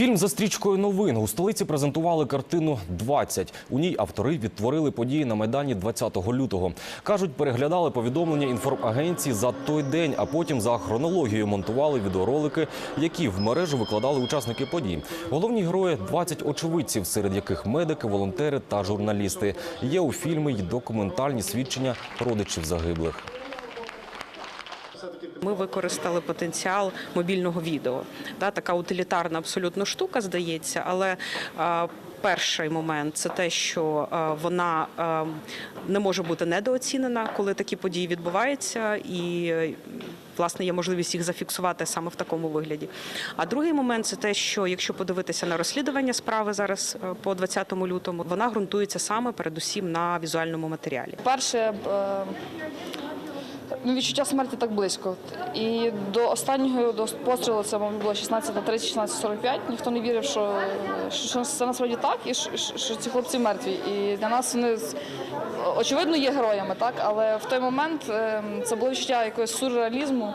Фільм за стрічкою новин у столиці презентували картину «20». У ній автори відтворили події на майдані 20 лютого. кажуть, переглядали повідомлення інформагенції за той день, а потім за хронологією монтували відеоролики, які в мережу викладали учасники подій. Головні герої 20 очевидців, серед яких медики, волонтери та журналісти. Є у фільмі й документальні свідчення родичів загиблих. Ми використали потенціал мобільного відео. Така утилітарна абсолютно штука, здається, але перший момент це те, що вона не може бути недооцінена, коли такі події відбуваються, і власне є можливість їх зафіксувати саме в такому вигляді. А другий момент це те, що якщо подивитися на розслідування справи зараз е, по 20 лютому, вона ґрунтується саме передусім на візуальному матеріалі. Перше, е, ну, відчуття смерті так близько. І до останнього до пострілу це мабуть, було 16.30, 16.45. Ніхто не вірив, що, що це насправді так, і що, що ці хлопці мертві. І для нас вони очевидно є героями, так але в той момент е, це було відчуття якогось сюрреалізму.